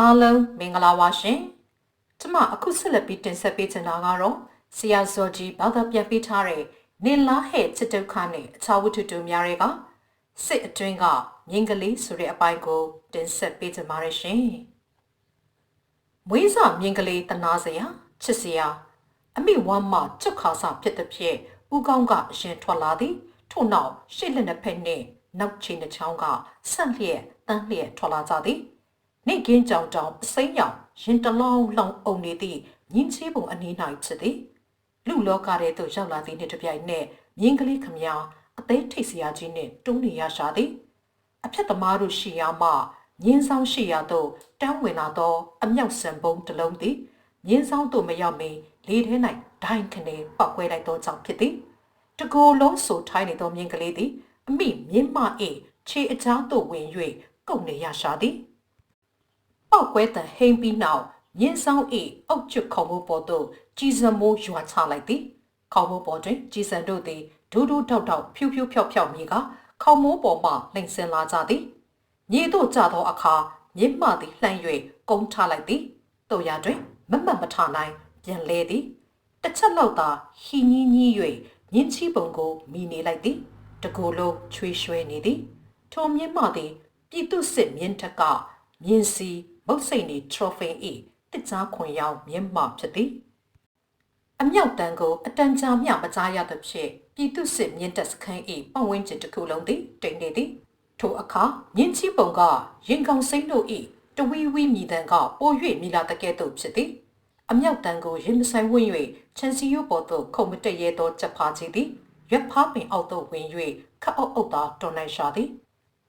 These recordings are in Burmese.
အားလုံးမင်္ဂလာပါရှင်။ကျမအခုဆက်လက်ပြီးတင်ဆက်ပေးချင်တာကတော့ဆရာဇော်ကြီးဘာသာပြန်ပေးထားတဲ့နင်လာဟဲ့ချစ်ဒုက္ခနဲ့အခြားဝတ္ထုတူများတွေကစစ်အတွင်းကမြင်းကလေးဆိုတဲ့အပိုင်းကို တင်ဆက်ပေးချင်ပါတယ်ရှင်။မွေးစာမြင်းကလေးတနာစရာချစ်စရာအမိဝမ်းမจุတ်ခါစာဖြစ်တဲ့ဖြစ်ဦးကောင်းကအရင်ထွက်လာသည်ထို့နောက်ရှေ့လက်နှစ်ဖက်နှင့်နောက်ချီနှချောင်းကဆန့်လျက်တန်းလျက်ထွက်လာကြသည်။ နေကင်းကြောင်တောင်အစိမ်းရောင်ရင်တလောင်းလောင်အုံနေသည့်ညင်းချေးပုံအနီး၌ဖြစ်သည်လူလောကထဲသို့ရောက်လာသည့်နှစ်တစ်ပြိုင်နက်မြင်းကလေးခမညာအသေးထိတ်စရာကြီးနှင့်တွန်းနေရရှာသည်အဖြတ်သမားတို့ရှိရမှညင်းဆောင်ရှိရသို့တန်းဝင်လာသော အမြောက်စံပုံတစ်လုံးသည်ညင်းဆောင်သို့မရောက်မီလေထဲ၌ဒိုင်းခနေပောက်ကွဲလိုက်သောကြောင့်ဖြစ်သည်တကိုယ်လုံးဆိုထိုင်းနေသောမြင်းကလေးသည်အမိမြင်းမအေးခြေအချားသို့ဝင်၍ကုတ်နေရရှာသည် ပောက်ကွဲတန်ဟိမ့်ပြီးနောက်ညင်းဆောင်၏အောက်ကျွတ်ခေါ်မှုပေါ်သို့ကြီးစံမိုးရွာချလိုက်သည်ခေါ်မှုပေါ်တွင်ကြီးစံတို့သည်ဒူးဒူးထောက်ထောက်ဖြူဖြူဖြောက်ဖြောက်မြေကခေါမိုးပေါ်မှလှိမ့်ဆင်းလာကြသည်မြေတို့ကျသောအခါမြင့်မှသည်လှမ်း၍ကုန်းထလိုက်သည်တို့ရတွင်မမတ်မထနိုင်ပြန်လဲသည်တစ်ချက်လောက်သာဟီညင်းကြီး၍မြင်းချီပုံကိုမိနေလိုက်သည်တကူလုံးချွေးရွှဲနေသည်ထိုမြင့်မှသည်ပြည်သူစစ်မြင်းထက်ကမြင်းစီ မုတ်စိတ်နေထရိုဖင်၏တစ်ကြားခွန်ရောက်မြင့်မှဖြစ်သည်အမြောက်တန်းကိုအတန်ကြာမျှမကြားရသဖြင့်ပြည်သူစစ်မြင့်တက်စခန်း၏ပတ်ဝန်းကျင်တစ်ခုလုံးသည်တိမ်နေသည်ထိုအခါမြင်းချီပုံကရင်ကောင်စိမ့်တို့၏တဝီဝီမြည်တန်ကပို၍မိလာတကဲ့သို့ဖြစ်သည်အမြောက်တန်းကိုရင်မဆိုင်ဝင့်၍ချန်စီယိုပေါ်သို့ခုံမတက်ရဲသောချက်ဖားကြီးသည်ရွက်ဖားပင်အောက်သို့ဝင်၍ခတ်အုပ်အုပ်သာတော်နိုင်ရှာသည်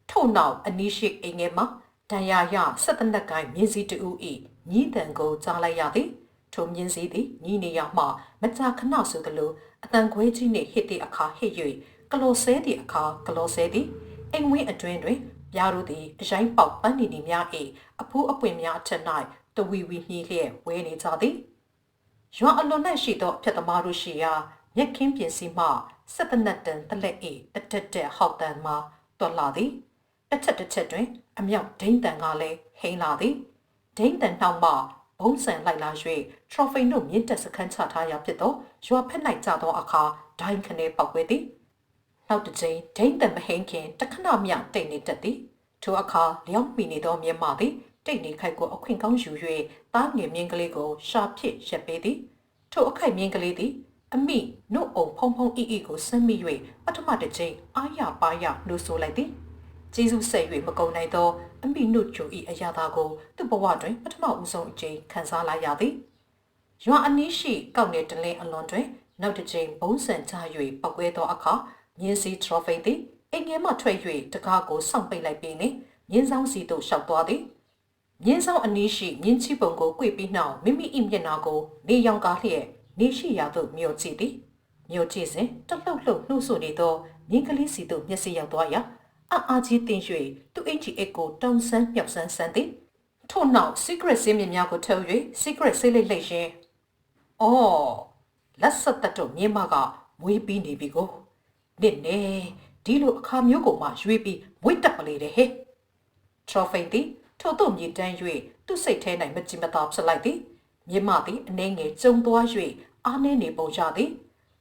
ထို့နောက်အနီးရှိအိမ်ငယ်မှာ တန်ရာရဆက်တနက်ကိုင်းမြင်းစည်းတူ၏ညီးတန်ကိုကြားလိုက်ရသည်ထိုမြင်းစည်းသည်ညီးနေရမှမကြာခဏဆိုသလိုအတန်ခွဲကြီးနှင့်ဟစ်သည့်အခါဟစ်၍ကလော်ဆဲသည့်အခါကလော်ဆဲသည်အိမ်ဝင်းအတွင်းတွင်ပြားတို့သည်အရိုင်းပေါက်ပန်းနေနေများ၏အဖိုးအပွင့်များအထက်၌တဝီဝီညှိလျက်ဝဲနေကြသည်ရွာအလွန်၌ရှိသောအဖြတ်သမားတို့ရှိရာမြက်ခင်းပြင်စီမှဆက်တနက်တန်တလက်၏တတက်တက်ဟောက်တန်မှတော်လာသည်တစ်ချက်တစ်ချက်တွင် အမြောက်ဒိမ့်တန်ကလည်းဟိန်းလာသည်ဒိမ့်တန်နှောက်မှဘုံဆန်လိုက်လာ၍ထရိုဖိန်တို့မြင့်တက်စခန်းချထားရာဖြစ်သောရွာဖက်၌ကျသောအခါဒိုင်းခနဲပောက်ကွဲသည်နောက်တစ်ချိန်ဒိမ့်တန်မဟိန်းခင်တခဏမြတိတ်နေတတ်သည်ထိုအခါလျောင်းမိနေသောမြင်းမသည်တိတ်နေခိုက်ကိုအခွင့်ကောင်းယူ၍သားငယ်မြင်းကလေးကိုရှာဖြစ်ရက်ပေးသည်ထိုအခိုက်မြင်းကလေးသည်အမိနှုတ်အုံဖုံဖုံအီအီကိုဆမ်းမိ၍ပထမတစ်ချိန်အာရပါရနှိုးဆိုလိုက်သည် ကျေးဇူးဆက်၍မကုန်နိုင်သောအမိနုချို၏အရာသာကိုသူ့ဘဝတွင်ပထမဦးဆုံးအကြိမ်ခံစားလာရသည်။ရွာအနီးရှိကောက်နယ်တလင်းအလွန်တွင်နောက်တစ်ကြိမ်ဘုံဆန်ချ၍ပောက်ကွဲသောအခါမြင်းစီထရိုဖိသည်အိမ်ငယ်မှထွက်၍တကားကိုစောင့်ပိတ်လိုက်ပြီးနှင့်မြင်းဆောင်စီသို့ရှောက်သွားသည်။မြင်းဆောင်အနီးရှိမြင်းချီပုံကိုကြွေပြီးနောက်မိမိ၏မျက်နှာကိုနေရောင်ကားလျက်နေရှိရာသို့မျောကြည့်သည်။မျောကြည့်စဉ်တလှုပ်လှုပ်နှုတ်ဆိုနေသောမြင်းကလေးစီသို့မျက်စိရောက်သွားရာ အအားကြီးတင်ရွှေသူ့အင်ဂျီအက်ကိုတောင်းဆန်းမြောက်ဆန်းဆန်းသည်ထို့နောက် secret စင်းမြင်များကိုထုတ်၍ secret ဆေးလိတ်လိတ်ရှင်အော်လက်ဆက်တတ်မြင်းမကမွေးပြီးနေပြီကိုနစ်နေဒီလိုအခါမျိုးကိုမှရွေးပြီးမွေးတက်ပလေတယ်ဟဲ့ trophy သည်ထို့သို့မြေတန်း၍သူ့စိတ်ထဲ၌မကြည်မသာဖြစ်လိုက်သည်မြင်းမသည်အနေငယ်ကျုံသွား၍အားနှင်းနေပုံရသည်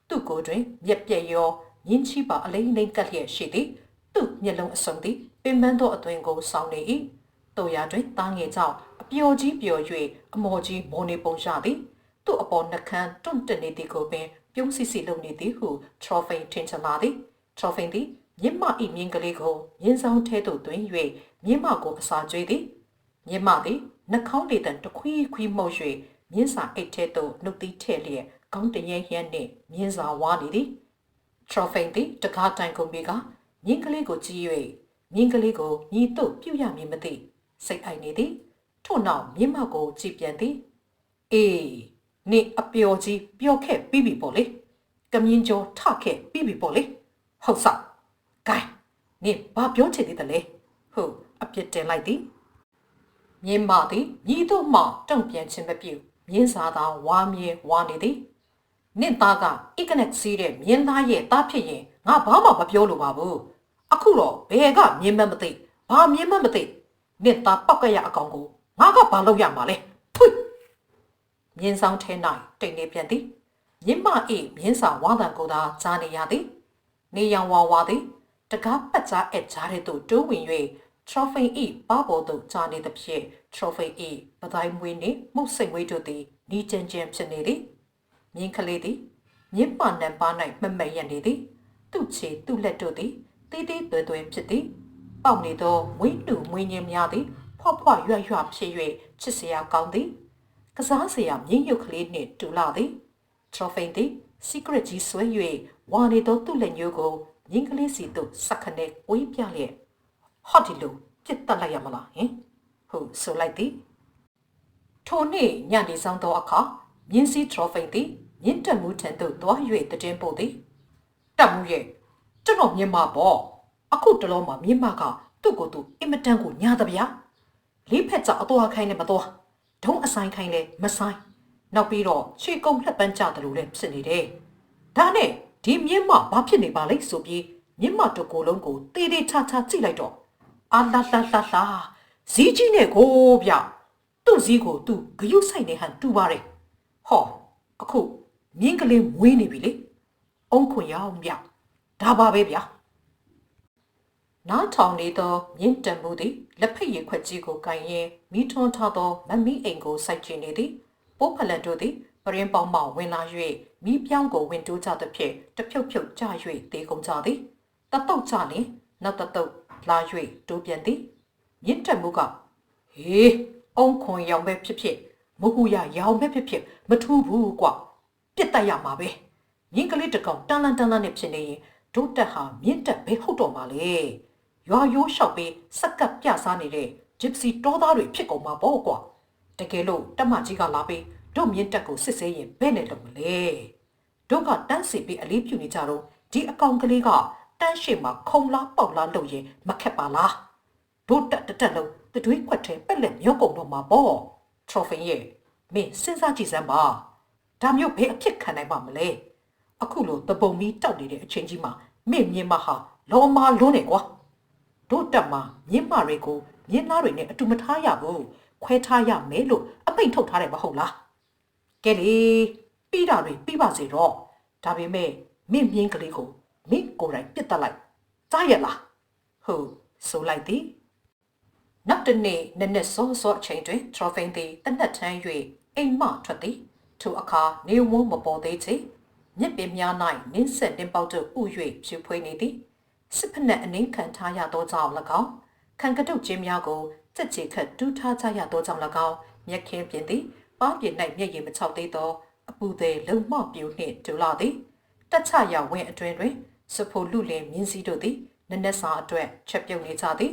သူ့ကိုယ်တွင်မျက်ပြက်ရောညင်းချီပါအလိမ့်လိမ့်ကပ်လျက်ရှိသည် သူ့မျက်လုံးအစုံသည်ပင်ပန်းသောအသွင်ကိုဆောင်နေ၏တို့ရတွင်တားငယ်ကြောင့်အပျော်ကြီးပျော်၍အမော်ကြီးမော်နေပုံရသည်သူ့အပေါ်နှကန်းတွန့်တက်နေသည်ကိုပင်ပြုံးစီစီလုပ်နေသည်ဟုထရောဖိန်ထင်ချလာသည်ထရောဖိန်သည်မြင့်မ၏မြင်းကလေးကိုမြင်းဆောင်ထဲသို့တွင်၍မြင့်မကိုအစာကျွေးသည်မြင့်မသည်နှာခေါင်းလေတံတခွီးခွီးမှုတ်၍မြင်းစာအိတ်ထဲသို့နှုတ်သီးထည့်လျက်ကောင်းတရဲရမ်းနှင့်မြင်းစာဝါနေသည်ထရောဖိန်သည်တကားတိုင်ကုန်ပြီးက မြင်းကလေးကိုကြည့်၍မြင်းကလေးကိုညီတို့ပြုတ်ရမည်မသိစိတ်အိုက်နေသည်ထို့နောက်မြင်းမကိုကြည့်ပြန်သည်အေးနေအပျော်ကြီးပျော်ခဲ့ပြီးပြီပေါ့လေကမြင်းကျော်ထခဲ့ပြီးပြီပေါ့လေဟုတ်စားဂိုင်းနေဘာပြောချင်သေးတယ်လဲဟုတ်အပြစ်တင်လိုက်သည်မြင်းမသည်ညီတို့မှတုံ့ပြန်ခြင်းမပြုမြင်းစားသာဝါမြဲဝါနေသည်နင့်သားက economic စီးတဲ့မြင်းသားရဲ့သားဖြစ်ရင်ငါဘာမှမပြောလိုပါဘူး အခုတော့ဘယ်ကမြင်းမမသိဘာမြင်းမမသိနင့်သားပောက်ကရအကောင်ကိုငါကဘာလုပ်ရမှာလဲဖွိမြင်းဆောင်ထဲ၌တိတ်နေပြန်သည်မြင့်မအေးမြင်းစာဝါတန်ကိုသာကြားနေရသည်နေရောင်ဝါဝါသည်တကားပတ်ကြားအက်ကြားတဲ့သို့တိုးဝင်၍ trophy ဤပပေါ်သို့ကြားနေသဖြင့် trophy ဤပတိုင်းမွေးနှင့်မှုတ်စိတ်မွေးတို့သည်နီးကျဉ်ကျဉ်ဖြစ်နေသည်မြင်းကလေးသည်မြင့်ပနံပါ၌မမတ်ရနေသည်သူ့ခြေသူ့လက်တို့သည် တေးသေးသွဲသွဲဖြစ်သည်ပေါက်နေသောမွေးတူမွေးညင်းများသည်ဖွားဖွားရွရွဖြစ်၍ချစ်စရာကောင်းသည်ကစားစရာမြင်းရုပ်ကလေးနှင့်တူလာသည် trophy သည် secret ကြီးဆွဲ၍ဝါနေသောသူ့လက်ညိုးကိုမြင်းကလေးစီသို့စက္ကနဲ့ဝေးပြလျက်ဟော့ဒီလိုပြစ်တက်လိုက်ရမလားဟင်ဟုတ်ဆိုလိုက်သည်ထိုနေ့ညနေဆောင်သောအခါမြင်းစည်း trophy သည်မြင့်တက်မှုထံသို့သွား၍တည်င်းပို့သည်တက်မှုရဲ့ ကျွန်တော်မြင်မှာပေါ့အခုတလုံးမှာမြင့်မကသူ့ကိုယ်သူအင်မတန်ကိုညားတဗျာလေးဖက်ကြအတော်ခိုင်းလည်းမတော်ဒုံးအဆိုင်ခိုင်းလည်းမဆိုင်နောက်ပြီးတော့ခြေကုံလက်ပန်းကြတယ်လို့လည်းဖြစ်နေတယ်ဒါနဲ့ဒီမြင့်မဘာဖြစ်နေပါလဲဆိုပြီးမြင့်မတို့ကိုယ်လုံးကိုတေးသေးချာချာကြည့်လိုက်တော့အာလာလာလာလာဇီးကြီးနဲ့ကိုဗျသူ့ဇီးကိုသူဂယုဆိုင်နေဟန်တူပါတယ်ဟောအခုမြင်းကလေးမွေးနေပြီလေအုံခွင်ရအောင်ဗျ ဒါပါပဲဗျာနားထောင်နေသောမြင့်တံမှုသည်လက်ဖက်ရည်ခွက်ကြီးကိုကန်ရင်မိထွန်းထားသောမမီအိမ်ကိုစိုက်ကြည့်နေသည်ပိုးဖလန်တို့သည်ပရင်ပေါင်းမှဝင်လာ၍မိပြောင်းကိုဝင်တိုးကြသဖြင့်တဖြုတ်ဖြုတ်ကြ၍တေကုန်ကြသည်တတုတ်ကြလင်နောက်တတုတ်လာ၍တိုးပြန်သည်မြင့်တံမှုကဟေးအုံခွန်ရောင်ပဲဖြစ်ဖြစ်မဟုရရောင်ပဲဖြစ်ဖြစ်မထူးဘူးကွပြစ်တက်ရမှာပဲမြင်းကလေးတကောင်တန်လန်တန်လန်နဲ့ဖြစ်နေရင် ဒုတက်ဟာမြင့်တက်ပဲဟုတ်တော့မှာလေရွာရိုးလျှောက်ပြီးစက်ကပ်ပြစားနေတဲ့ဂျစ်စီတောသားတွေဖြစ်ကုန်မှာပေါ့ကွာတကယ်လို့တက်မကြီးကလာပြီးတို့မြင့်တက်ကိုစစ်ဆေးရင်ဘယ်နဲ့လုပ်မလဲတို့ကတန်းစီပြီးအလေးပြုနေကြတော့ဒီအကောင်ကလေးကတန်းရှိမှာခုံလားပေါက်လားလုပ်ရင်မခက်ပါလားတို့တက်တက်လုံးတတွေးခွက်ထဲပက်လက်မျိုးကုန်တော့မှာပေါ့ trophy ရဲ့မင်းစဉ်းစားကြည့်စမ်းပါဒါမျိုးဘယ်အဖြစ်ခံနိုင်ပါမလဲ အခုလိုတပုံမီတောက်နေတဲ့အချိန်ကြီးမှာမင်းမြင်မဟာလောမာလွန်းနေကွာတို့တက်မှာမြင့်မတွေကိုမြင်းသားတွေနဲ့အတူမထားရဘူးခွဲထားရမယ်လို့အမိန့်ထုတ်ထားတယ်မဟုတ်လားကဲလေပြီးတာတွေပြီးပါစေတော့ဒါပေမဲ့မင်းမြင်းကလေးကိုမင်းကိုယ်တိုင်ပြစ်တက်လိုက်ကြားရလားဟုတ်ဆိုလိုက်သည်နောက်တနေ့နက်နက်စောစောအချိန်တွင် trophy သည်တနက်ထမ်း၍အိမ်မှထွက်သည်ထိုအခါနေဝန်းမပေါ်သေးချေ မြစ်ပင်များ၌နင်းဆက်တင်ပေါက်တို့ဥ၍ဖြူဖွေးနေသည်စစ်ဖက်နှက်အနှင်းခံထားရသောကြောင့်၎င်းခံကတုတ်ခြင်းများကိုစက်ချေခတ်တူးထားကြရသောကြောင့်၎င်းမြက်ခင်းပြင်သည်ပါးပြင်၌မျက်ရည်မချောက်သေးသောအပူသေးလုံမော့ပြူနှင့်ဒူလာသည်တက်ချရဝင်းအတွင်တွင်စဖိုလူလင်မြင်းစည်းတို့သည်နက်နက်စာအတွက်ချက်ပြုတ်နေကြသည်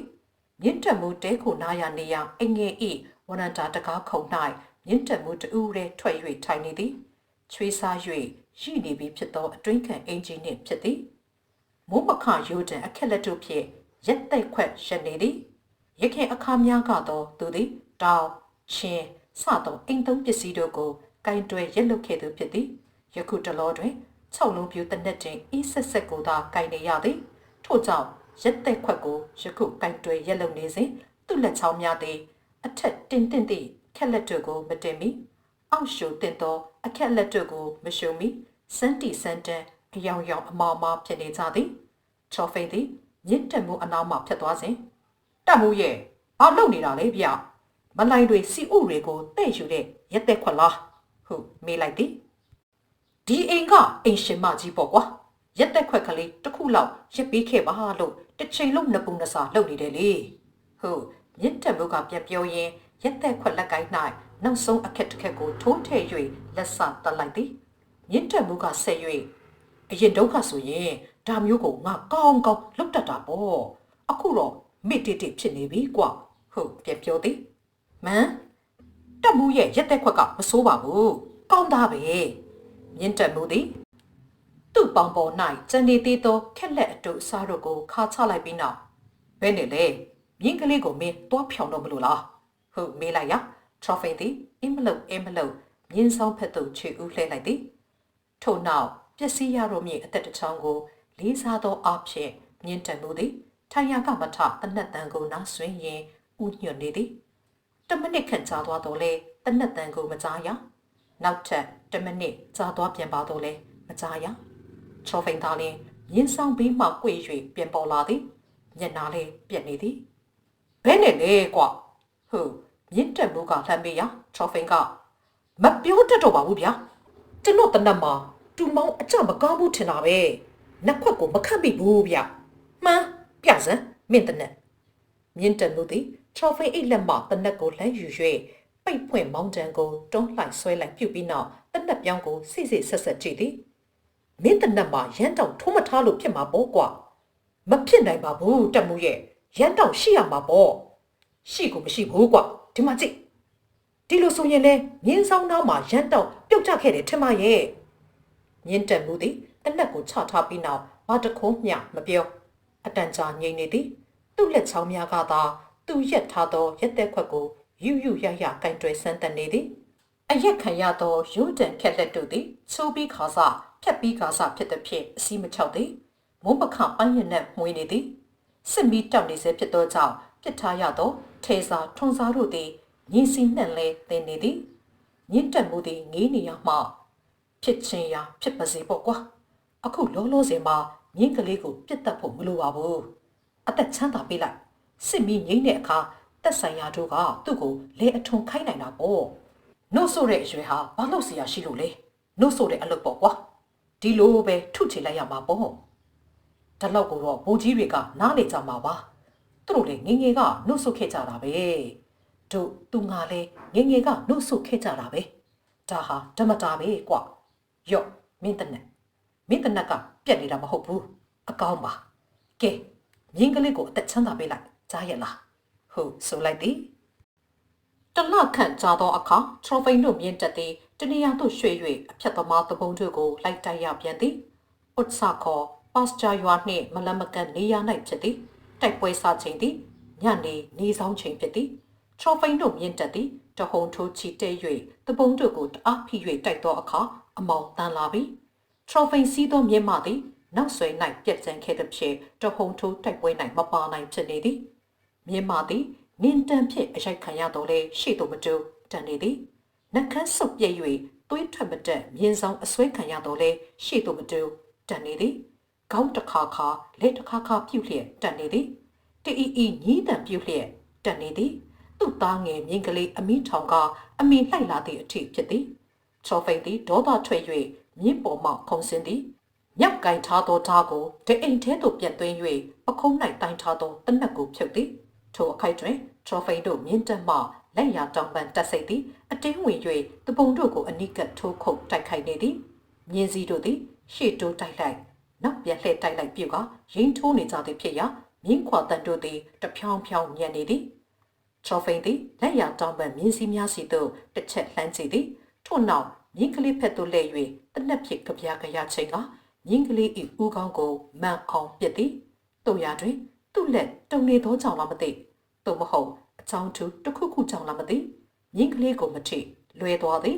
မြင့်တက်မှုတဲခုနာရနေရအငယ်ဤဝနန္တာတကားခုံ၌မြင့်တက်မှုတူးရဲထွက်၍ထိုင်နေသည် ချွေးစား၍ရှိနေပြီဖြစ်သောအတွင်းခံအင်ဂျင်နှင့်ဖြစ်သည်မိုးမခရိုးတံအခက်လက်တို့ဖြင့်ရက်သက်ခွက်ရှနေသည်ရခင်အခါများကတော့သူသည်တောင်ချင်းစသောအိမ်သုံးပစ္စည်းတို့ကိုကင်တွယ်ရက်လုခဲ့သူဖြစ်သည်ယခုတလောတွင်၆လုံးပြူတနက်တင်ဤဆက်ဆက်ကိုသာကင်နေရသည်ထို့ကြောင့်ရက်သက်ခွက်ကိုယခုကင်တွယ်ရက်လုနေစဉ်သူ့လက်ချောင်းများသည်အထက်တင်တင်သည့်ခက်လက်တို့ကိုမတင်မီအောက်ရှုတင်သော အခက်လက်တို့ကိုမရှုံမီစန်တီစန်တန်အယောင်ယောင်အမောင်မောင်ဖြစ်နေကြသည်ချော်ဖိန်သည်မြင့်တက်မှုအနောက်မှဖြတ်သွားစဉ်တက်မှုရဲ့ဘာလုပ်နေတာလဲဗျမလိုင်းတွေစီဥတွေကိုတဲ့ယူတဲ့ရက်သက်ခွက်လားဟုတ်မေးလိုက်သည်ဒီအိမ်ကအိမ်ရှင်မကြီးပေါ့ကွာရက်သက်ခွက်ကလေးတစ်ခုလောက်ရက်ပေးခဲ့ပါလို့တစ်ချိန်လုံးနှစ်ပုံနှစ်စာလုပ်နေတယ်လေဟုတ်မြင့်တက်မှုကပြပြောရင်းရက်သက်ခွက်လက်ကိုင်း၌ နောက်ဆုံးအခက်တစ်ခက်ကိုထိုးထည့်၍လက်စတက်လိုက်သည်မြင့်တက်မှုကဆက်၍အရင်ဒုက္ခဆိုရင်ဒါမျိုးကိုငါကောင်းကောင်းလုပ်တတ်တာပေါ့အခုတော့မိတိတိဖြစ်နေပြီကွာဟုတ်ပြပြောသည်မန်တက်မှုရဲ့ရက်သက်ခွက်ကမစိုးပါဘူးကောင်းသားပဲမြင့်တက်မှုသည်သူ့ပေါင်ပေါ်၌ကျန်နေသေးသောခက်လက်အတုအစားတို့ကိုခါချလိုက်ပြီးနောက်ဘယ်နဲ့လဲမြင်းကလေးကိုမင်းတွားဖြောင်တော့မလို့လားဟုတ်မေးလိုက်ရ trophy သည်အင်းမလုတ်အင်းမလုတ်မြင်းဆောင်ဖက်သို့ခြေဦးလှဲလိုက်သည်ထို့နောက်ပျက်စီးရတော့မြေအသက်တစ်ချောင်းကို လေးစားသောအဖြစ်မြင့်တန်မှုသည်ထိုင်ရာကမထအနက်တန်ကိုနားဆွင်းရင်ဥညွတ်နေသည်10မိနစ်ခန့်ကြာသွားတော့လေတနက်တန်ကိုမကြားရနောက်ထပ်10မိနစ်ကြာသွားပြန်ပါတော့လေမကြားရချောဖိန်သားလင်းမြင်းဆောင်ပြီးမှကွေ၍ပြန်ပေါ်လာသည်မျက်နှာလေးပြက်နေသည်ဘဲနဲ့လေကွာဟုတ် မြင့်တက်မှုကလှမ်းပေးရချောဖိန်ကမပြောတတ်တော့ပါဘူးဗျာကျွန်တော်တနက်မှာတူမောင်းအကြမကောင်းဘူးထင်တာပဲနှစ်ခွက်ကိုမခန့်မိဘူးဗျာမှန်ပြစမ်းမင်းတနက်မြင့်တက်မှုသည်ထရော်ဖီအိတ်လက်မှတနက်ကိုလှမ်းယူ၍ပိတ်ဖွင့်မောင်းတန်ကိုတွန်းလှိုင်ဆွဲလိုက်ပြုတ်ပြီးနောက်တနက်ပြောင်းကိုစိစိဆက်ဆက်ကြည့်သည်မင်းတနက်မှာရန်တောင်ထိုးမထားလို့ဖြစ်မှာပေါ့ကွာမဖြစ်နိုင်ပါဘူးတက်မှုရဲ့ရန်တောင်ရှိရမှာပေါ့ရှိကိုမရှိဘူးကွာ ဒီမှာကြည့်ဒီလိုဆိုရင်လေမြင်းဆောင်သားမှာရန်တောင်ပြုတ်ကျခဲ့တယ်ထင်မရဲ့မြင့်တက်မှုသည်တနက်ကိုချထားပြီးနောက်ဘာတခုံးမျှမပြောအတန်ကြာငြိမ်နေသည်သူ့လက်ချောင်းများကသာသူရက်ထားသောရက်သက်ခွက်ကိုယူယူရရကင်တွယ်ဆန်းတက်နေသည်အရက်ခံရသောရိုးတန်ဖြက်လက်တို့သည်ချိုးပြီးခါစားဖြက်ပြီးခါစားဖြစ်သည်ဖြင့်အစီမချောက်သည်မုံပခပန်းရနက်မှွေးနေသည်စစ်မီတောက်နေစေဖြစ်သောကြောင့်ပြစ်ထားရသော ထေစာထွန်စားတို့သည်ညင်စီနှံ့လဲတင်နေသည်ညစ်တက်မှုသည်ငေးနေရမှဖြစ်ချင်းရာဖြစ်ပါစေပေါ့ကွာအခုလောလောဆယ်မှာမြင်းကလေးကိုပြစ်တက်ဖို့မလိုပါဘူးအသက်ချမ်းသာပေးလိုက်စစ်မီးငိမ့်တဲ့အခါတက်ဆိုင်ရာတို့ကသူ့ကိုလဲအထုံခိုင်းနိုင်တာပေါ့နှုတ်ဆိုတဲ့အရွယ်ဟာဘာလို့ဆရာရှိလို့လဲနှုတ်ဆိုတဲ့အလုပ်ပေါ့ကွာဒီလိုပဲထုချေလိုက်ရမှာပေါ့ဒါလောက်ကိုတော့ဘိုးကြီးတွေကနားလေကြမှာပါ သူတို့လေငငယ်ကနှုတ်ဆုတ်ခဲ့ကြတာပဲတို့သူငါလေငငယ်ကနှုတ်ဆုတ်ခဲ့ကြတာပဲဒါဟာဓမ္မတာပဲကွာယော့မင်းတနက်မင်းတနက်ကပြက်နေတာမဟုတ်ဘူးအကောင်းပါကဲမြင်းကလေးကိုအသက်ချမ်းသာပေးလိုက်ကြားရလားဟုတ်ဆိုလိုက်သည်တလခန့်ကြာသောအခါထရိုဖိန်တို့မြင့်တက်သည်တနေရာသို့ရွှေ့၍အဖြတ်သမားသဘုံတို့ကိုလိုက်တိုက်ရပြန်သည်ဥတ်ဆာခေါ်ပတ်စတာရွာနှင့်မလမကန်နေရာ၌ဖြစ်သည် တိုက်ပွဲစချိန်သည်ညနေနေဆောင်ချိန်ဖြစ်သည်ထရိုဖိန်တို့မြင့်တက်သည်တဟုန်ထိုးချီတဲ၍သဘုံတို့ကိုတအားဖိ၍တိုက်သောအခါအမောင်တန်းလာပြီထရိုဖိန်စီးသောမြင့်မသည်နောက်ဆွေ၌ပြက်ကျန်ခဲ့သည်ဖြင့်တဟုန်ထိုးတိုက်ပွဲ၌မပါနိုင်ဖြစ်နေသည်မြင့်မသည်နင်းတန်ဖြင့်အရိုက်ခံရတော်လဲရှေ့သို့မတူတန်နေသည်နှကန်းဆုပ်ပြည့်၍သွေးထွက်မတက်မြင်းဆောင်အဆွဲခံရတော်လဲရှေ့သို့မတူတန်နေသည် ခေါင်းတစ်ခါခါလက်တစ်ခါခါပြုတ်လျက်တန်နေသည်တီအီအီညီးတန်ပြုတ်လျက်တန်နေသည်သူ့သားငယ်မြင်းကလေးအမီထောင်ကအမီလှိုက်လာသည့်အထိဖြစ်သည်ချော်ဖိန်သည်ဒေါသထွက်၍မြင်းပေါ်မှခုံစင်းသည်မြောက်ကင်ထားသောဓာတ်ကိုတအိမ်ထဲသို့ပြန်သွင်း၍ပခုံး၌တိုင်ထားသောတနက်ကိုဖြုတ်သည်ထိုအခိုက်တွင်ထရောဖိန်တို့မြင့်တက်မှလက်ရတောင်ပန်တက်စိတ်သည်အတင်းဝင်၍တပုံတို့ကိုအနိကထိုးခုတ်တိုက်ခိုက်နေသည်မြင်းစည်းတို့သည်ရှေ့တိုးတိုက်လိုက် နောက်ပြန်လှည့်တိုက်လိုက်ပြုကရင်းထိုးနေကြသည်ဖြစ်ရာမြင်းခွာတန်တို့သည်တဖြောင်းဖြောင်းညံနေသည်ထရောဖိန်သည်လက်ရတောင်ပန်မြင်းစည်းများစီသို့တစ်ချက်လှမ်းကြည့်သည်ထို့နောက်မြင်းကလေးဖက်သို့လှည့်၍တနက်ဖြစ်ကြပြကြရချိန်ကမြင်းကလေး၏ဦးခေါင်းကိုမန်အောင်ပြစ်သည်တို့ရတွင် သူ့လက်တုံနေသောကြောင့်လားမသိသို့မဟုတ်အချောင်းထူတစ်ခုခုကြောင့်လားမသိမြင်းကလေးကိုမထိလွဲသွားသည်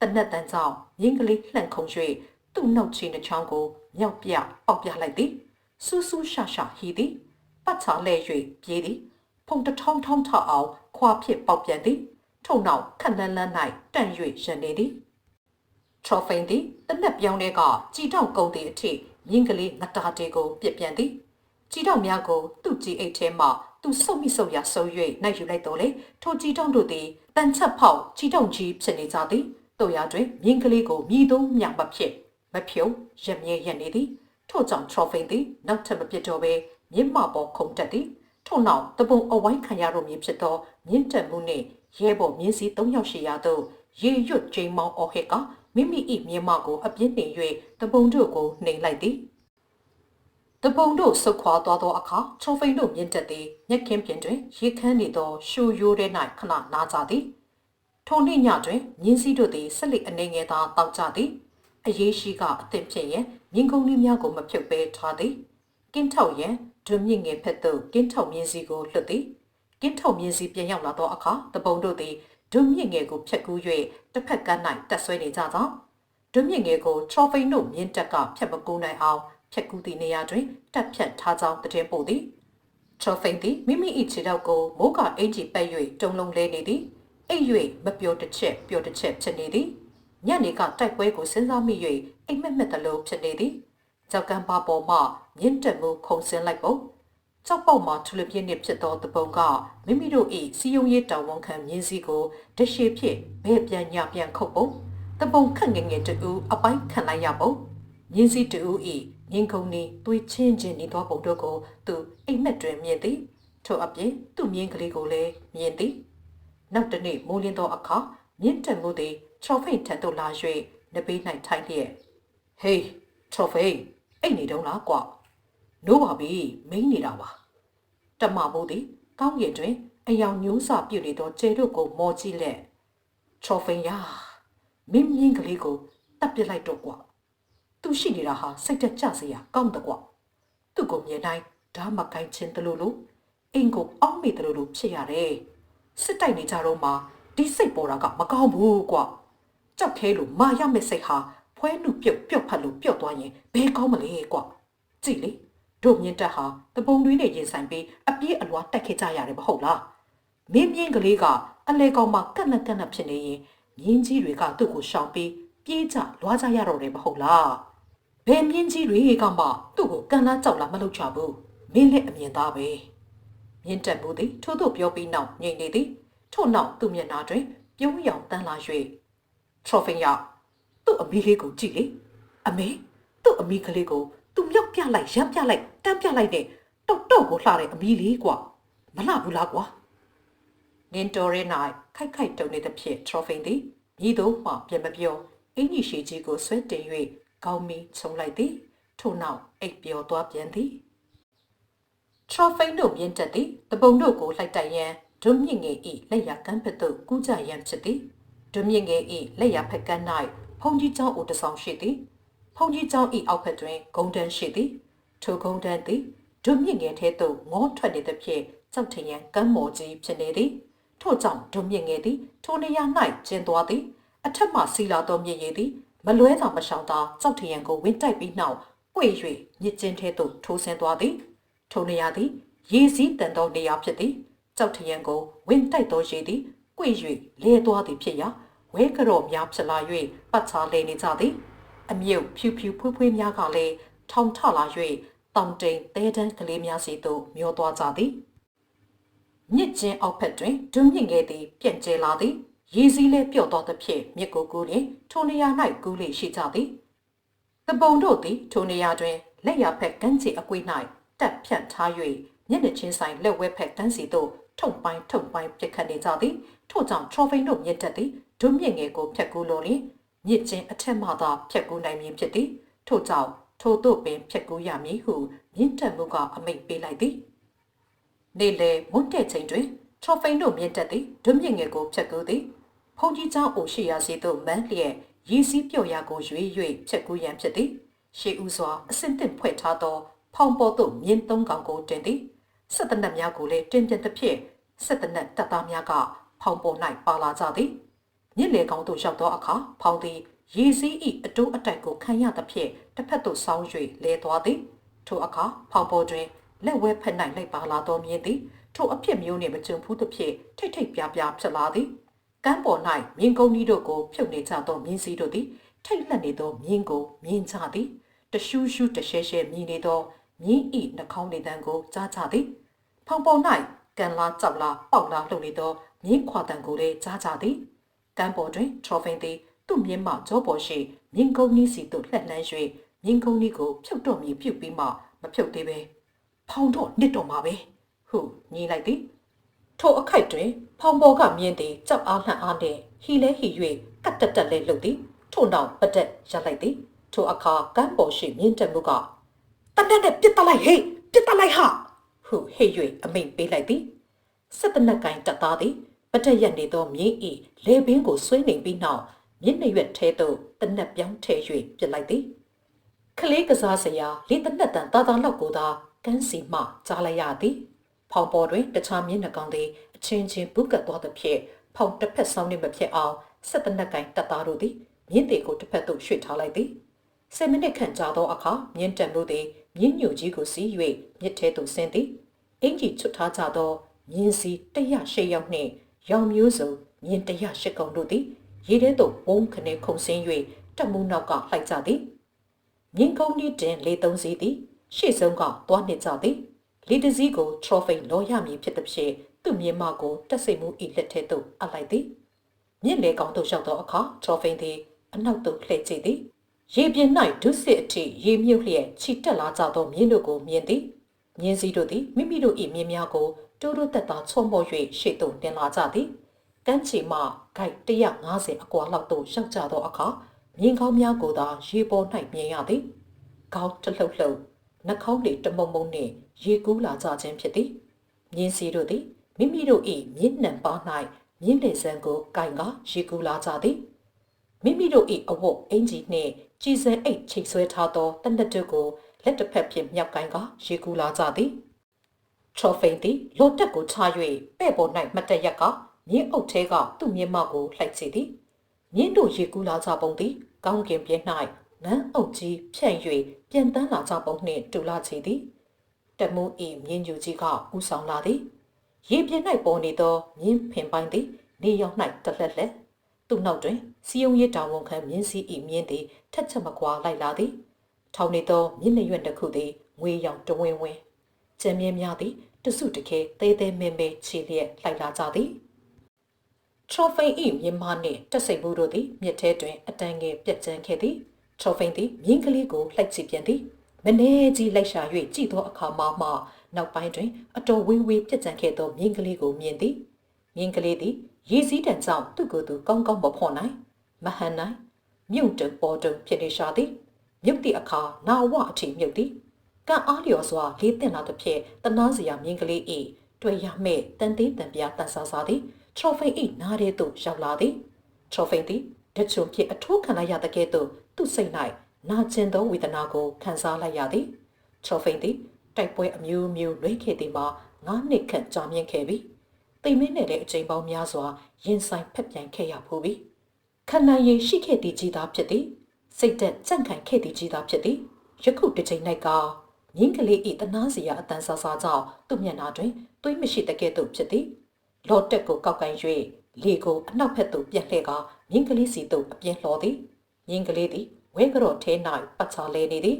တနက်တန်းကြောင့်မြင်းကလေးလှန့်ခုံ၍သူ့နှုတ်ချီနှချောင်းကို မြောက်ပြပေါက်ပြလိုက်သည်စူးစူးရှာရှာဟီသည်ပတ်ချလဲ၍ပြေးသည်ဖုန်တထောင်းထောင်းထအောင်ခွာဖြစ်ပေါက်ပြန်သည်ထို့နောက်ခက်လန်းလန်း၌တန့်၍ရန်နေသည်ထရောဖိန်သည်တနက်ပြောင်းတဲ့ကကြည်တောက်ကုန်သည့်အထိမြင်းကလေးငတာတေကိုပြစ်ပြန်သည်ကြည်တောက်များကိုသူ့ကြည်အိတ်ထဲမှသူဆုပ်မိဆုပ်ရဆုပ်၍နိုင်ယူလိုက်တော့လေထိုကြည်တောက်တို့သည်တန်ချက်ဖောက်ကြည်တောက်ကြီးဖြစ်နေကြသည်တို့ရတွင်မြင်းကလေးကိုမြည်သုံးမြမဖြစ် မဖြုံရမြဲရနေသည်ထို့ကြောင့်ထရောဖိန်သည်နောက်ထပ်မပြစ်တော့ဘဲမြင်းမပေါ်ခုန်တက်သည်ထို့နောက်တပုံအဝိုင်းခံရတော့မည်ဖြစ်သောမြင့်တက်မှုနှင့်ရဲဘော်မြင်းစည်း၃ယောက်ရှိရာသို့ရေရွတ်ကျိန်မောင်းအော်ဟက်ကမိမိ၏မြင်းမကိုအပြင်းတင်၍တပုံတို့ကိုနှိမ်လိုက်သည်တပုံတို့ဆုတ်ခွာသွားသောအခါထရိုဖိန်တို့မြင့်တက်သည်ညက်ခင်းပြင်တွင်ရေခမ်းနေသောရှူရိုးထဲ၌ခဏနားကြသည်ထိုနေ့ညတွင်မြင်းစည်းတို့သည်ဆက်လက်အနေငယ်သာတောက်ကြသည် အရေးရှိကအသင့်ဖြစ်ရင်မြင်းကုန်းလေးများကိုမဖြုတ်ဘဲထားသည်ကင်းထောက်ရန်ဒွမြင့်ငယ်ဖက်သို့ကင်းထောက်မြင်းစည်းကိုလွတ်သည်ကင်းထောက်မြင်းစည်းပြန်ရောက်လာသောအခါတပုံတို့သည်ဒွမြင့်ငယ်ကိုဖျက်ကူး၍တစ်ဖက်ကမ်း၌တက်ဆွဲနေကြသောဒွမြင့်ငယ်ကိုထရောဖိန်တို့မြင်းတက်ကဖျက်မကူးနိုင်အောင်ဖျက်ကူးသည့်နေရာတွင်တက်ဖြတ်ထားကြောင်းတည်င်းပို့သည်ထရဖိန်သည်မိမိ၏ခြေထောက်ကိုမိုးကအင်ဂျီပတ်၍တုံလုံးလဲနေသည်အိပ်၍မပြောတစ်ချက်ပြောတစ်ချက်ဖြစ်နေသည် ညနေကတိုက်ပွဲကိုစဉ်းစားမိ၍အိမ်မက်မက်တလို့ဖြစ်နေသည်ကြောက်ကံပါပေါ်မှမြင့်တက်မှုခုံဆင်းလိုက်ပုံကြောက်ပေါက်မှထူလပြင်းနှင့်ဖြစ်သောတပုံကမိမိတို့၏စီယုံရေးတောင်ဝန်ခံမြင်းစည်းကိုတရှိဖြစ်ဘဲပြန်ညပြန်ခုတ်ပုံတပုံခက်ငယ်ငယ်တူအပိုင်းခံလိုက်ရပုံမြင်းစည်းတူ၏ငင်းခုန်နေသွေးချင်းချင်းနေသောပုံတို့ကိုသူအိမ်မက်တွင်မြင်သည်ထို့အပြင်သူ့မြင်းကလေးကိုလည်းမြင်သည်နောက်တစ်နေ့မိုးလင်းသောအခါမြင့်တက်မှုသည် ထရောဖိတ်ထက်သို့လာ၍နဘေး၌ထိုင်လျက်ဟေးထရောဖိတ်အိတ်နေတော့လားကွာနိုးပါပြီမိန်းနေတာပါတမမိုးသည်ကောင်းကင်တွင်အယောင်ညိုးစာပြုတ်နေသောကျဲတို့ကိုမော်ကြည့်လက်ထရောဖိတ်ယာမင်းမြင်းကလေးကိုတပ်ပစ်လိုက်တော့ကွာသူရှိနေတာဟာစိတ်တက်ကြစရာကောင်းတယ်ကွာသူ့ကိုမြင်တိုင်းဓာမကိုင်းချင်းတလို့လို့အင်ကိုအောင်းမိတလို့လို့ဖြစ်ရတယ်စစ်တိုက်နေကြတော့မှဒီစိတ်ပေါ်တာကမကောင်းဘူးကွာ ကြောက်ခဲလို့မာရမယ့်စိတ်ဟာဖွဲနှုတ်ပြုတ်ပြုတ်ဖတ်လို့ပြုတ်သွားရင်ဘယ်ကောင်းမလဲကွာကြည့်လေတို့မြင့်တက်ဟာတပုံတွေးနဲ့ရင်ဆိုင်ပြီးအပြေးအလွားတက်ခဲ့ကြရတယ်မဟုတ်လားမင်းမြင့်ကလေးကအလဲကောင်မှကက်နက်ကက်နက်ဖြစ်နေရင်မြင်းကြီးတွေကသူ့ကိုရှောင်ပြီးပြေးကြလွားကြရတော့တယ်မဟုတ်လားဘယ်မြင်းကြီးတွေကမှသူ့ကိုကန်လာကြောက်လာမလုပ်ချဘူးမင်းလည်းအမြင်သားပဲမြင့်တက်မှုသည်ထို့သို့ပြောပြီးနောက်ငြိမ်နေသည်ထို့နောက်သူ့မျက်နှာတွင်ပြုံးရောင်တန်းလာ၍ ထရောဖင်ရသူ့အမီလေးကိုကြည့်လေအမေသူ့အမီကလေးကိုသူမြောက်ပြလိုက်ရမ်းပြလိုက်တန်းပြလိုက်နဲ့တောက်တော့ကိုလှတဲ့အမီလေးကွာမလှဘူးလားကွာနင်တော်ရဲ၌ခိုက်ခိုက်တုံနေသဖြင့်ထရောဖင်သည်ညီတို့မှပြန်မပြောအင်ကြီးရှိကြီးကိုဆွဲတင်၍ကောင်းမီချုံလိုက်သည်ထို့နောက်အိပ်ပျော်သွားပြန်သည်ထရောဖင်တို့မြင့်တက်သည်တပုံတို့ကိုလှိုက်တိုက်ရန်ဒုမြင့်ငယ်ဤလက်ရကမ်းဖက်သို့ကူးကြရန်ဖြစ်သည် ဒုမြင့်ငယ်ဤလက်ရဖက်ကမ်း၌ဖုန်ကြီးကျောင်းအိုတဆောင်ရှိသည်ဖုန်ကြီးကျောင်းဤအောက်ဖက်တွင်ဂုံတန်းရှိသည်ထိုဂုံတန်းသည်ဒုမြင့်ငယ်ထဲသို့ငေါထွက်နေသဖြင့်ကြောက်ထရန်ကမ်းမော်ကြီးဖြစ်နေသည်ထို့ကြောင့်ဒုမြင့်ငယ်သည်ထိုနေရာ၌ကျင်းသွားသည်အထက်မှစီလာသောမြင့်ရည်သည်မလွဲသာမရှောင်သာကြောက်ထရန်ကိုဝင်းတိုက်ပြီးနောက်ပွေ၍မြစ်ကျင်းထဲသို့ထိုးဆင်းသွားသည်ထိုနေရာသည်ရေစည်းတန်သောနေရာဖြစ်သည်ကြောက်ထရန်ကိုဝင်းတိုက်သောရေသည် ကွေ၍လဲသွားသည်ဖြစ်ရာဝဲကြော့များဖြစ်လာ၍ပတ်ချာလဲနေကြသည်အမြုပ်ဖြူဖြူဖွေးဖွေးများကလည်းထောင်ထလာ၍တောင်တိန်တဲတန်းကလေးများစီသို့မျောသွားကြသည်မြစ်ကျင်းအောက်ဖက်တွင်ဒုမြင့်ငယ်သည်ပြန့်ကျဲလာသည်ရေစည်းလဲပြော့သောသဖြင့်မြစ်ကိုကူးလျင်ထိုနေရာ၌ကူးလေရှိကြသည်တပုံတို့သည်ထိုနေရာတွင်လက်ရဖက်ကန်းချီအကွေး၌တက်ဖြန့်ထား၍မျက်နှာချင်းဆိုင်လက်ဝဲဖက်ကန်းစီသို့ထုံပိုင်းထုံပိုင်းပြစ်ခတ်နေကြသည် ထို့ကြောင့်ထရောဖိန်တို့မြင့်တက်သည်ဒုမြင့်ငယ်ကိုဖြတ်ကူးလိုလျင်မြစ်ချင်းအထက်မှသာဖြတ်ကူးနိုင်မည်ဖြစ်သည်ထို့ကြောင့်ထိုတို့ပင်ဖြတ်ကူးရမည်ဟုမြင့်တက်မှုကအမိန့်ပေးလိုက်သည်နေ့လေမွတ်တဲ့ချိန်တွင်ထရောဖိန်တို့မြင့်တက်သည်ဒုမြင့်ငယ်ကိုဖြတ်ကူးသည်ဖုန်ကြီးเจ้าအိုရှိရာစီသို့မန်းလျက်ရည်စည်းပြော့ရာကိုရွေ၍ဖြတ်ကူးရန်ဖြစ်သည်ရှေးဥစွာအစင်သင့်ဖွဲ့ထားသောဖောင်ပေါ်သို့မြင်းသုံးကောင်ကိုတင်သည်ဆက်တနက်များကိုလည်းတင်ပြသဖြင့်ဆက်တနက်တပ်သားများက ဖောင်ပေါ်၌ပါလာကြသည်မြစ်လေကောင်သို့ရောက်သောအခါဖောင်သည်ရေစည်း၏အတိုးအတိုက်ကိုခံရသဖြင့်တစ်ဖက်သို့ဆောင်း၍လဲသွားသည်ထိုအခါဖောင်ပေါ်တွင်လက်ဝဲဖက်၌လိုက်ပါလာသောမြင်းသည်ထိုအဖြစ်မျိုးနှင့်မကြုံဘူးသဖြင့်ထိတ်ထိတ်ပြားပြားဖြစ်လာသည်ကမ်းပေါ်၌မြင်းကုန်းကြီးတို့ကိုဖြုတ်နေကြသောမြင်းစည်းတို့သည်ထိတ်လန့်နေသောမြင်းကိုမြင်ကြသည်တရှူးရှူးတရှဲရှဲမြည်နေသောမြင်းဤနှာခေါင်းနေတန်းကိုကြားကြသည်ဖောင်ပေါ်၌ကန်လာကြောက်လာပေါက်လာလှုပ်နေသော မြင်းခွာတန်ကိုလည်းကြားကြသည်ကမ်းပေါ်တွင်ထရောဖင်သည်သူ့မြင်းမကြောပေါ်ရှိမြင်းကုန်းနီးစီသို့လှက်လှမ်း၍မြင်းကုန်းနီးကိုဖြုတ်တော့မည်ပြုတ်ပြီးမှမဖြုတ်သေးပဲဖောင်တော့နစ်တော့မှာပဲဟုညီးလိုက်သည်ထိုအခိုက်တွင် ဖောင်ပေါ်ကမြင်းသည်ကြောက်အားလှန့်အားနှင့်ဟီလဲဟီ၍ကတ်တက်တက်လဲလှုပ်သည်ထို့နောက်ပတက်ရလိုက်သည်ထိုအခါကမ်းပေါ်ရှိမြင်းတက်မှုကတနက်နဲ့ပြစ်တလိုက်ဟေ့ပြစ်တလိုက်ဟာဟုဟေ့၍အမိန်ပေးလိုက်သည်စစ်တနက်ကင်တက်သားသည် ပတက်ရက်နေသောမြင်းဤလေပင်ကိုဆွေးနေပြီးနောက်မြင့်နှရွက်ထဲသို့တနက်ပြောင်းထည့်၍ပြစ်လိုက်သည်ကလေးကစားစရာလေတနက်တန်တာတာလောက်ကိုသာကန်းစီမှကြားလိုက်ရသည် ဖောင်ပေါ်တွင်တခြားမြင်းနှကောင်သည်အချင်းချင်းပုကတ်သွားသဖြင့်ဖောင်တစ်ဖက်ဆောင်နှင့်မဖြစ်အောင်စစ်တနက်ကင်တက်သားတို့သည်မြင်းသေးကိုတစ်ဖက်သို့ရွှေ့ထားလိုက်သည်ဆယ်မိနစ်ခန့်ကြာသောအခါမြင်းတံမှုသည်မြင်းညိုကြီးကိုစီး၍မြစ်ထဲသို့ဆင်းသည်အင်ကြီးချွတ်ထားကြသောမြင်းစီ108ယောက်နှင့် ရောင်မျိုးစုံမြင်း108ကောင်တို့သည်ရေထဲသို့ဝုန်းခနေခုန်ဆင်း၍တက်မှုနောက်ကလှိုက်ကြသည်မြင်းကုန်းလေးတင်လေးသုံးစီးသည် ရှေ့ဆုံးကသွားနှစ်ကြသည်လီတစည်းကို trophy လောရမည်ဖြစ်သည်ဖြင့်သူ့မြင်းမကိုတက်စိတ်မှုဤလက်ထဲသို့အပ်လိုက်သည်မြင့်လေကောင်သို့ရောက်သောအခါ trophy သည်အနောက်သို့လှည့်ကြည့်သည်ရေပြင်၌ဒုစစ်အထိရေမြုပ်လျက်ခြိတက်လာကြသောမြင်းတို့ကိုမြင်သည်မြင်းစည်းတို့သည်မိမိတို့၏မြင်းများကို တိုးတိုးတက်တာချော့မော့၍ရှေ့သို့တင်လာကြသည်ကမ်းခြေမှဂိုက်150အကွာလောက်သို့ရောက်ကြသောအခါမြင်းကောင်းများကိုသာရေပေါ်၌မြင်ရသည်ကောင်းတလှုပ်လှုပ်နှာခေါင်းတွေတမုံမုံနှင့်ရေကူးလာကြခြင်းဖြစ်သည်မြင်းစည်းတို့သည်မိမိတို့၏မြင်းနှံပါ၌မြင်းလေဆန်းကိုကင်ကရေကူးလာကြသည်မိမိတို့၏အဝတ်အင်ကြီးနှင့်ကြည်စံအိတ်ချိတ်ဆွဲထားသောတနက်တို့ကိုလက်တစ်ဖက်ဖြင့်မြောက်ကင်ကရေကူးလာကြသည် ထရောဖိန်သည်လော်တက်ကိုချ၍ပဲ့ပေါ်၌မတ်တက်ရက်ကမြင်းအုပ်ထဲကသူ့မြင်းမကိုလှိုက်စီသည်မြင်းတို့ရေကူးလာကြပုံသည်ကောင်းကင်ပြင်း၌ငန်းအုပ်ကြီးဖြန့်၍ပြန်တန်းလာကြပုံနှင့်တူလာချီသည်တမူးဤမြင်းယူကြီးကဥဆောင်လာသည်ရေပြင်း၌ပေါ်နေသောမြင်းဖင်ပိုင်းသည်နေရောက်၌တလက်လက်သူ့နောက်တွင်စီယုံရတာဝန်ခံမြင်းစီဤမြင်းသည်ထက်ချက်မကွာလိုက်လာသည်ထောင်နေသောမြင်းနှရွက်တစ်ခုသည်ငွေရောင်တဝင်းဝင်းကျင်းမြင်းများသည် တစုတခဲသေးသေးမင်းမဲခြေလျက်လိုက်လာကြသည်ထရိုဖိန်ဤမြင်းမနှင့်တက်စိတ်ဘူးတို့သည်မြစ်ထဲတွင်အတန်ငယ်ပြက်ကျန်းခဲ့သည်ထရိုဖိန်သည်မြင်းကလေးကိုလှိုက်ချပြန်သည်မနေကြီးလိုက်ရှာ၍ကြည့်သောအခါမှမှနောက်ပိုင်းတွင် အတော်ဝေးဝေးပြက်ကျန်းခဲ့သောမြင်းကလေးကိုမြင်သည်မြင်းကလေးသည်ရေစည်းတံကြောင့်သူ့ကိုယ်သူကောင်းကောင်းမဖော်နိုင်မဟန်နိုင်မြုပ်တုံပေါ်တုံဖြစ်နေရှာသည်မြုပ်သည့်အခါနာဝအထိမြုပ်သည် ကံအားလျော်စွာလေးတင်လာသည်ဖြင့်တနာစရာမြင်းကလေး၏တွေ့ရမဲ့တန်သေးတန်ပြတန်ဆာဆာသည်ထရိုဖိန်၏နားထဲသို့ရောက်လာသည်ထရိုဖိန်သည်တချုံဖြင့်အထိုးခံလိုက်ရတဲ့ကဲ့သို့သူ့စိတ်၌နာကျင်သောဝေဒနာကိုခံစားလိုက်ရသည်ထရိုဖိန်သည်တိုက်ပွဲအမျိုးမျိုးလွှဲခဲ့သည်မှာငါးနှစ်ခန့်ကြာမြင့်ခဲ့ပြီတိမ်မင်းနဲ့လည်းအချိန်ပေါင်းများစွာရင်ဆိုင်ဖက်ပြန်ခဲ့ရဖူးပြီခန္ဓာရည်ရှိခဲ့သည့်ကြီးသားဖြစ်သည်စိတ်သက်ကြန့်ခိုင်ခဲ့သည့်ကြီးသားဖြစ်သည်ယခုတစ်ချိန်၌က မြင်းကလေးဤတနာစီယာအတန်ဆာဆာကြောင့်သူ့မျက်နှာတွင်သွေးမရှိတဲ့ကဲ့သို့ဖြစ်သည်လော်တက်ကိုကောက်ကန်၍လေကိုအနောက်ဘက်သို့ပြက်လှဲ့ကမြင်းကလေးစီသို့အပြင်းလှော်သည်မြင်းကလေးသည်ဝဲကြော်ထဲ၌ပတ်ချလဲနေသည်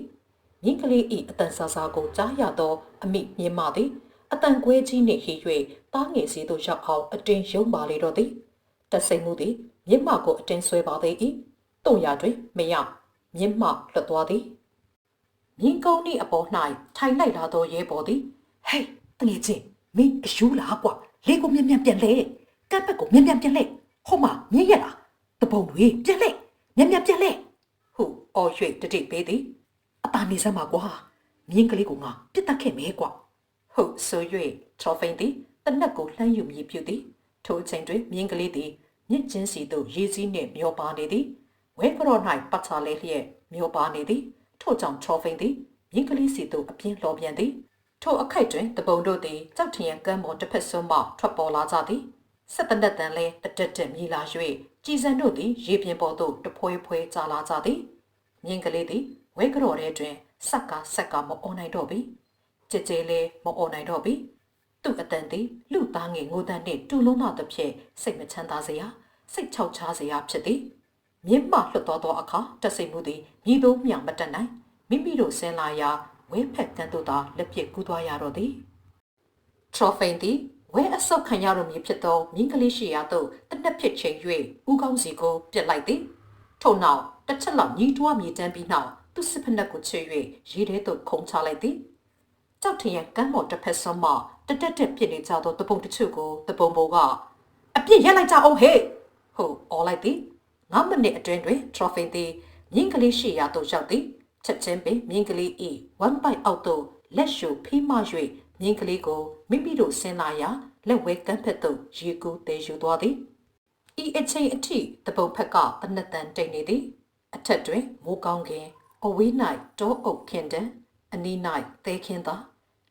မြင်းကလေးဤအတန်ဆာဆာကိုကြားရသောအမိမြင်းမသည်အတန်ကွဲကြီးနှင့်ဟီ၍တားငယ်စီသို့ရောက်အောင်အတင်းယုံပါလေတော့သည်တဆိတ်မှုသည်မြင့်မကိုအတင်းဆွဲပါသေး၏တုံရတွင်မရမြင့်မလွတ်သွားသည် မြင်းကုန်းဤအပေါ်၌ထိုင်လိုက်လာသောရဲပေါ်သည်ဟေးတငယ်ချင်းမင်းအယူလားကွာလေကိုမြင်မြန်ပြန်လဲကပ်ပက်ကိုမြင်မြန်ပြန်လဲဟောမမြင်ရလားတပုံတွေပြန်လဲမြင်မြန်ပြန်လဲဟုအော်၍တတိပေးသည်အတာနေစမ်းပါကွာမြင်းကလေးကငါပြစ်တတ်ခဲ့မဲကွာဟုတ်ဆို၍ထရောဖိန်သည်တနက်ကိုလှမ်းယူမြည်ပြုသည်ထိုအချိန်တွင်မြင်းကလေးသည်မြင့်ကျင်းစီသို့ရေစည်းနှင့်မျောပါနေသည်ဝဲကရော့၌ပတ်ချလဲလျက်မျောပါနေသည် ထို့ကြောင့်ထရောဖိန်သည်မြင်းကလေးစီသို့အပြင်းလောပြန်သည်ထိုအခိုက်တွင်တပုံတို့သည်ကြောက်ထရန်ကမ်းပေါ်တစ်ဖက်စွန်းမှထွက်ပေါ်လာကြသည်ဆက်တနက်တန်လဲတတက်တက်မြည်လာ၍ကြည်စံတို့သည်ရေပြင်ပေါ်သို့တဖွဲဖွဲကျလာကြသည်မြင်းကလေးသည်ဝဲကရော်ထဲတွင်ဆက်ကဆက်ကမအွန်နိုင်တော့ပြီကြည်ကြဲလဲမအွန်နိုင်တော့ပြီသူ့အတန်သည်လူသားငယ်ငိုတန်းနှင့်တူလုံးလာသည်ဖြင့်စိတ်မချမ်းသာစရာစိတ်ချောက်ချားစရာဖြစ်သည် မြင့်မလွတ်တော်သောအခါတက်စိတ်မှုသည်မြည်သုံးမြောင်မတက်နိုင်မိမိတို့ဆင်းလာရာဝဲဖက်ကန်တို့သာလက်ပြကူးသွားရတော့သည်ထရောဖိန်သည်ဝဲအဆုတ်ခံရတော့မည်ဖြစ်သောမြင်းကလေးရှိရာသို့တနက်ဖြစ်ချိန်၍ဥကောင်းစီကိုပြစ်လိုက်သည်ထို့နောက်တစ်ချက်လောက်ညီးတွားမြေတန်းပြီးနောက်သူစစ်ဖက်နှက်ကိုချွေ၍ရေထဲသို့ခုန်ချလိုက်သည်ကြောက်ထရန်ကမ်းမော်တစ်ဖက်ဆုံးမှတတက်တက်ပြစ်နေကြသောတပုံတချို့ကိုတပုံပေါ်ကအပြစ်ရက်လိုက်ကြအောင်ဟဲ့ဟုတ်အော်လိုက်သည် 9မိနစ်အတွင်းတွင် trophy သည်မြင်းကလေးရှိရာသို့ရောက်သည်ချက်ချင်းပင်မြင်းကလေး၏ဝမ်ပိုက်အောက်သို့လက်ရှုဖိမ၍မြင်းကလေးကိုမိမိတို့ဆင်းလာရာလက်ဝဲကမ်းဖက်သို့ရေကူးသေးယူသွားသည်ဤအချိန်အထိတပုတ်ဖက်ကတနက်တန်တိတ်နေသည် အထက်တွင်မိုးကောင်းခင်အဝေး၌တောအုပ်ခင်တံအနီး၌သဲခင်းသာ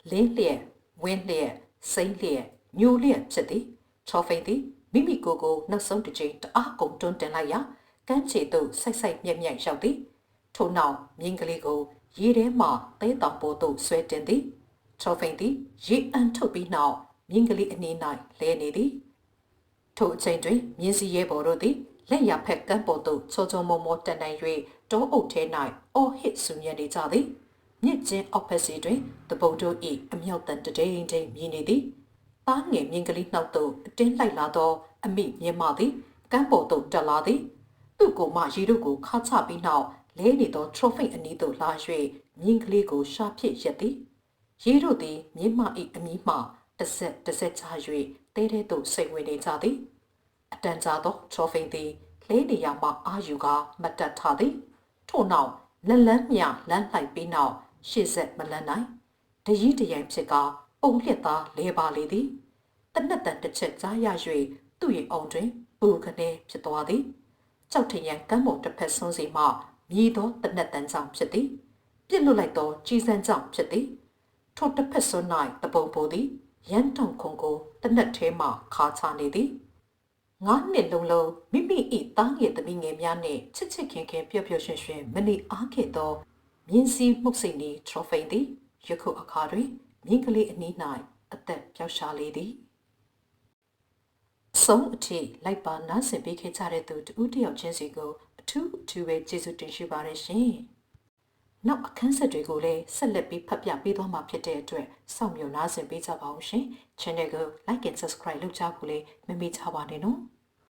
လင်းလျက်ဝင်းလျက်စိမ့်လျက်ညိုလျက်ဖြစ်သည်ချောဖိန်သည် မိမိကိုယ်ကိုနောက်ဆုံးတစ်ချိန်တအားကုန်တွန်းတင်လိုက်ရာကမ်းခြေသို့ဆိုက်ဆိုက်မြက်မြက်ရောက်သည်ထို့နောက်မြင်းကလေးကိုရေထဲမှသဲတောင်ပေါ်သို့ဆွဲတင်သည်ထရိုဖိန်သည်ရေအန်ထုတ်ပြီးနောက်မြင်းကလေးအနီး၌လဲနေသည်ထိုအချိန်တွင်မြင်းစည်းရဲဘော်တို့သည်လက်ရဖက်ကမ်းပေါ်သို့ချောချောမောမောတက်နိုင်၍တောအုပ်ထဲ၌အော်ဟစ်ဆူညံနေကြသည်မြစ်ချင်းအောက်ဖက်စီတွင်တပုံတို့၏အမြောက်တန်တဒိန်ဒိန်မြည်နေသည်သားငယ်မြင်းကလေးနှောက်သို့အတင်းလိုက်လာသော အမိမြင်းမသည်ကမ်းပေါ်သို့တက်လာသည်သူ့ကိုမှရေတို့ကိုခါချပြီးနောက်လဲနေသော trophy အနီးသို့လာ၍မြင်းကလေးကိုရှာဖြစ်ရက်သည်ရေတို့သည်မြင်းမ၏အမီးမှတစ်ဆက်တစ်ဆက်ချ၍တဲတဲသို့စိတ်ဝင်နေကြသည်အတန်ကြာသော trophy သည်လဲနေရမှအာယူကမတ်တက်ထားသည်ထို့နောက်လန်လန်းမြလန်းလိုက်ပြီးနောက်ရှေ့ဆက်မလန်းနိုင်တရီးတရိုင်ဖြစ်ကပုံလျက်သားလဲပါလေသည်တနက်တန်တစ်ချက်ကြားရ၍ သူ့ရဲ့အောင်တွင်ပူကနေဖြစ်သွားသည်ကြောက်ထရန်ကမ်းပေါ်တစ်ဖက်ဆုံးစီမှမြည်သောတနက်တန်းကြောင့်ဖြစ်သည်ပြစ်လွတ်လိုက်သောကြီးစံကြောင့်ဖြစ်သည်ထိုတစ်ဖက်စွန်း၌တပုံပိုသည်ရန်တောင်ခုံကိုတနက်ထဲမှခါချနေသည်ငါးနှစ်လုံးလုံးမိမိ၏သားငယ်သမီးငယ်များနှင့်ချစ်ချစ်ခင်ခင်ပျော်ပျော်ရွှင်ရွှင်မနေအားခဲ့သောမြင်းစည်းမှုတ်စိတ်နီထရိုဖိန်သည်ယခုအခါတွင်မြင်းကလေးအနီး၌အသက်ပြောက်ရှာလေသည် ဆုံးအထိလိုက်ပါနားဆင်ပေးခဲ့ကြတဲ့သူတူတယောက်ချင်းစီကိုအထူးအထူးပဲကျေးဇူးတင်ရှိပါတယ်ရှင်။နောက်အခန်းဆက်တွေကိုလည်းဆက်လက်ပြီးဖတ်ပြပေးသွားမှာဖြစ်တဲ့အတွက်စောင့်မျှော်နားဆင်ပေးကြပါဦးရှင်။ Channel ကို Like and Subscribe လုပ်ကြဖို့လည်းမမေ့ကြပါနဲ့နော်။